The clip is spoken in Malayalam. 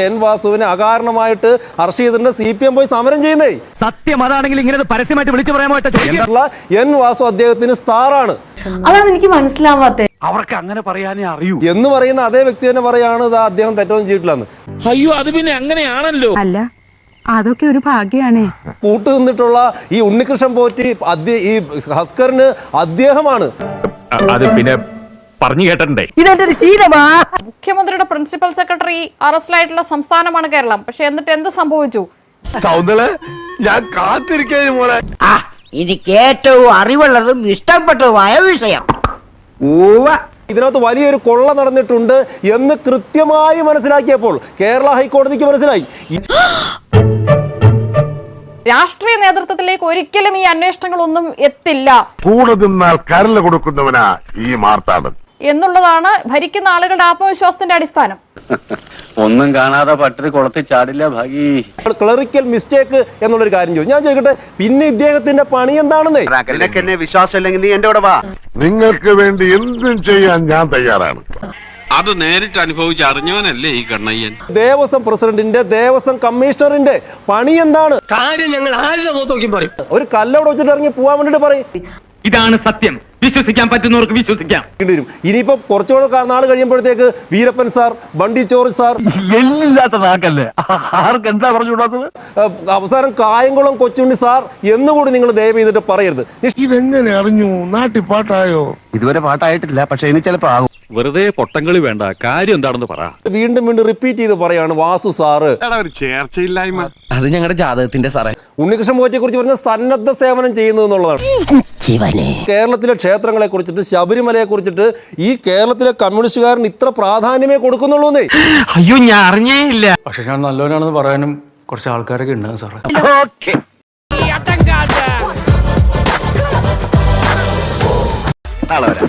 എൻ വാസുവിനെ അകാരണമായിട്ട് അർഷീദിന്റെ സി പി എം പോയി സമരം ചെയ്യുന്നേ. സത്യം അതാണെങ്കിൽ ഇങ്ങനെ പരസ്യമായിട്ട് വിളിച്ചു പറയാൻ എൻ വാസു അദ്ദേഹത്തിന് സ്റ്റാറാണ്. അതാണ് എനിക്ക് മനസ്സിലാവാത്തത്. അവർക്ക് അങ്ങനെ പറയാനേ അറിയൂ. എന്ന് പറയുന്ന അതേ വ്യക്തി തന്നെ പറയാണ് "ദാ അദ്ദേഹം തെറ്റൊന്നും ചെയ്തിട്ടില്ലെന്ന്. അയ്യോ അത് പിന്നെ അങ്ങനെയാണല്ലോ. അല്ല അതൊക്കെ ഒരു ഭാഗ്യാണേ. കൂട്ടു നിന്നിട്ടുള്ള ഈ ഉണ്ണികൃഷ്ണൻ പോറ്റി ഈ ഹസ്കറിന് അദ്ദേഹമാണ്. അത് പിന്നെ പറഞ്ഞു കേട്ടിട്ടുണ്ടേ. ഇതെന്റെ ഒരു ശീലമാ? മുഖ്യമന്ത്രിയുടെ പ്രിൻസിപ്പൽ സെക്രട്ടറി അറസ്റ്റിലായിട്ടുള്ള സംസ്ഥാനമാണ് കേരളം. പക്ഷെ എന്നിട്ട് എന്ത് സംഭവിച്ചു? ഞാൻ കാത്തിരിക്കുന്നു മോളെ. എനിക്ക് ഏറ്റവും അറിവുള്ളതും ഇഷ്ടപ്പെട്ടതുമായ വിഷയം. ഇതിനകത്ത് വലിയൊരു കൊള്ള നടന്നിട്ടുണ്ട് എന്ന് കൃത്യമായി മനസ്സിലാക്കിയപ്പോൾ കേരള ഹൈക്കോടതിക്ക് മനസ്സിലായി. രാഷ്ട്രീയ നേതൃത്വത്തിലേക്ക് ഒരിക്കലും ഈ അന്വേഷണങ്ങൾ ഒന്നും എത്തില്ല. കൂടെ നിന്നാൽ കരല കൊടുക്കുന്നവനാ ഈ എന്നുള്ളതാണ് ഭരിക്കുന്ന ആളുകളുടെ ആത്മവിശ്വാസത്തിന്റെ അടിസ്ഥാനം. ഒന്നും കാണാതെ പട്ടിണി കുളത്തിൽ ചാടില്ല ഭാഗി. ക്ലറിക്കൽ മിസ്റ്റേക്ക് എന്നുള്ളൊരു കാര്യം ചോദിച്ചു. ഞാൻ ചോദിക്കട്ടെ പിന്നെ ഇദ്ദേഹത്തിന്റെ പണി എന്താണെന്ന്? നിനക്ക് എന്നെ വിശ്വാസം ഇല്ലെങ്കിൽ നീ എന്റെ കൂടെ വാ. നിങ്ങൾക്ക് വേണ്ടി എന്തും ചെയ്യാൻ ഞാൻ തയ്യാറാണ്. അത് നേരിട്ട് അനുഭവിച്ച് അറിഞ്ഞവനല്ലേ ഈ കണ്ണയ്യൻ? ദേവസ്വം പ്രസിഡന്റിന്റെ ദേവസ്വം കമ്മീഷണറിന്റെ പണി എന്താണ്? കാര്യം ഞങ്ങൾ ആരുടെ മുഖത്ത് നോക്കി പറയും? ഒരു കല്ലവിടെ വെച്ചിട്ട് ഇറങ്ങി പോവാൻ വേണ്ടിട്ട് പറയും. ഇതാണ് സത്യം. വിശ്വസിക്കാൻ പറ്റുന്നവർക്ക് വിശ്വസിക്കാം. വരും. ഇനിയിപ്പോ കുറച്ചുകൂടെ കാ- നാൾ കഴിയുമ്പോഴത്തേക്ക് വീരപ്പൻ സാർ ബണ്ടി ചോറി സാർ. എല്ലില്ലാത്ത നാക്കല്ലേ? ആർക്ക് എന്താ ഏഹ്, അവസാനം കായംകുളം കൊച്ചുണ്ണി സാർ എന്നുകൂടി നിങ്ങൾ ദയവ് ചെയ്തിട്ട് പറയരുത്. ഇതെങ്ങനെ അറിഞ്ഞു? നാട്ടിൽ പാട്ടായോ? ഇതുവരെ പാട്ടായിട്ടില്ല പക്ഷെ ഇനി ചിലപ്പോ ആകും. വെറുതെ പൊട്ടങ്ങളി വേണ്ട കാര്യം എന്താണെന്ന് പറ. വീണ്ടും വീണ്ടും റിപ്പീറ്റ് ചെയ്ത് പറയാണ് വാസു സാറ്. ഒരു ചേർച്ചയില്ലായ്മ. അത് ഞങ്ങളുടെ ജാതകത്തിന്റെ സാറേ. ഉണ്ണികൃഷ്ണ പോറ്റിയെ കുറിച്ച് പറഞ്ഞ സന്നദ്ധ സേവനം ചെയ്യുന്നു എന്നുള്ളതാണ്. കേരളത്തിലെ ക്ഷേത്രങ്ങളെ കുറിച്ചിട്ട് ശബരിമലയെ കുറിച്ചിട്ട് ഈ കേരളത്തിലെ കമ്മ്യൂണിസ്റ്റുകാരൻ ഇത്ര പ്രാധാന്യമേ കൊടുക്കുന്നുള്ളൂ അയ്യോ ഞാൻ അറിഞ്ഞേ ഇല്ല. പക്ഷെ ഞാൻ നല്ലവനാണെന്ന് പറയാനും കുറച്ച് ആൾക്കാരൊക്കെ ഉണ്ടാകും സാറേ. ഓക്കെ. നാളെ വരാം.